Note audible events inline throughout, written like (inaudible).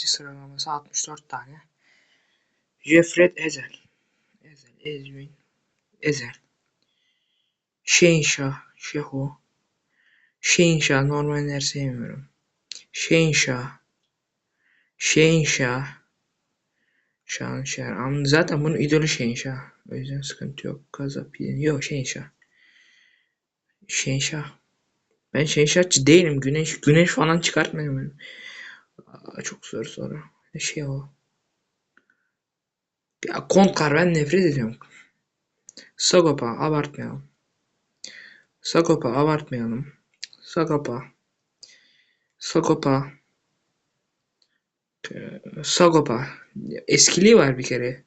sıralaması 64 tane. Jeffret Ezel. Ezel, Ezmin, Ezel. Şehinşah, Şeho. Şehinşah normaller sevmiyorum. Şehinşah. Şehinşah. Şahanşah. Ama zaten bunun idolü Şehinşah. O yüzden sıkıntı yok. Gazap Yok Şehinşah. Şehinşah. Ben Şehinşahçı değilim. Güneş güneş falan çıkartmıyorum. Aa, çok zor soru. Ne şey o? Ya Kontkar ben nefret ediyorum. Sagopa abartmayalım. Sagopa abartmayalım. Sagopa. Sagopa. Sagopa. Eskiliği var bir kere.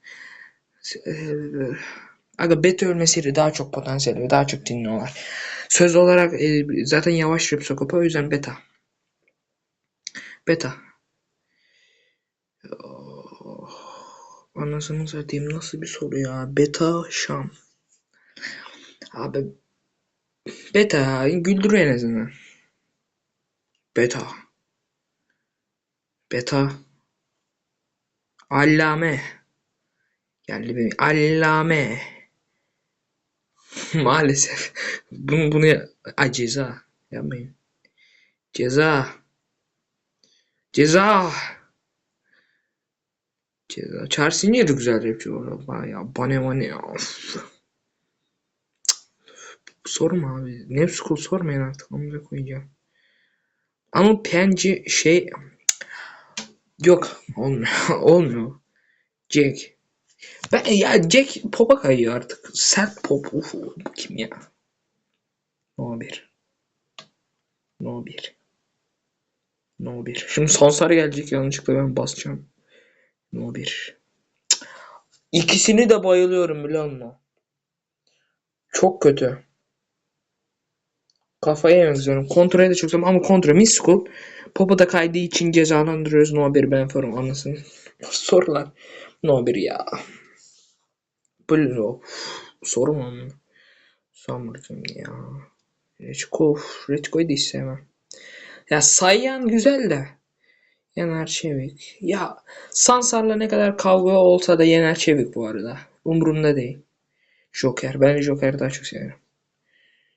Aga Beto ölmesiyle daha çok potansiyeli ve daha çok dinliyorlar. Söz olarak e, zaten yavaş rap Sagopa o yüzden beta. Beta. Oh, anasını satayım nasıl bir soru ya. Beta Şam. Abi Beta güldürüyor en azından. Beta. Beta. Allame. Geldi benim. Allame. (laughs) Maalesef. Bunu bunu Ay, ceza. Yapmayın. Ceza. Ceza. Ceza. Charles niye güzel rapçi var ya. Bane bane ya. Sorma abi. Nefskul sormayın artık. Amına koyacağım. Ama penci şey yok olmuyor. (laughs) olmuyor. Jack. Ben ya Jack pop'a kayıyor artık. Sert pop. Uf, kim ya? No 1. No 1. No 1. Şimdi Sansar gelecek yanlışlıkla ben basacağım. No 1. İkisini de bayılıyorum biliyor musun? Çok kötü. Kafayı yemek istiyorum. Kontrolü de çok seviyorum ama kontrol miskul. Pop'a da kaydığı için cezalandırıyoruz. No 1 ben farım anasını. (laughs) Sorular. No 1 ya. Blue. Soru mu ya. Reçko. Reçko'yu da hiç sevmem. Ya Sayyan güzel de. Yener Çevik. Ya Sansar'la ne kadar kavga olsa da Yener Çevik bu arada. Umurumda değil. Joker. Ben Joker'i daha çok severim.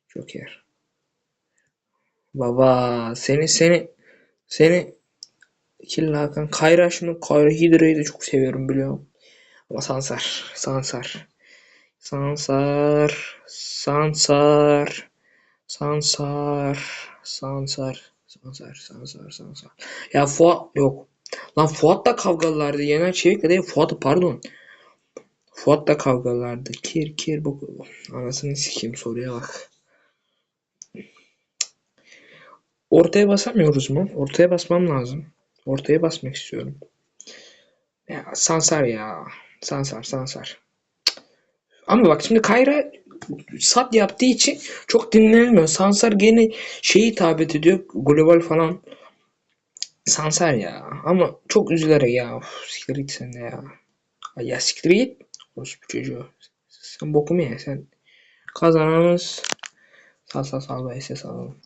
Joker. Baba seni seni seni Killa Hakan. Kayra şunu Kayra Hidra'yı da çok seviyorum biliyorum. Ama Sansar. Sansar. Sansar. Sansar. Sansar. Sansar. Sansar. Sansar. Sansar. Ya Fuat yok. Lan Fuat da kavgalardı. Yener Çevik'le değil Fuat pardon. Fuat da kavgalardı. Kir kir bu. Anasını sikeyim soruya bak. Ortaya basamıyoruz mu? Ortaya basmam lazım. Ortaya basmak istiyorum. Ya Sansar ya. Sansar Sansar. Ama bak şimdi Kayra sat yaptığı için çok dinlenmiyor. Sansar gene şeyi hitap ediyor. Global falan. Sansar ya. Ama çok üzülerek ya. Uf, siktir sen ya. Ay ya siktir git. Orospu çocuğu. Sen bokumu ye sen. Kazananımız. Sal sal sal ses alalım.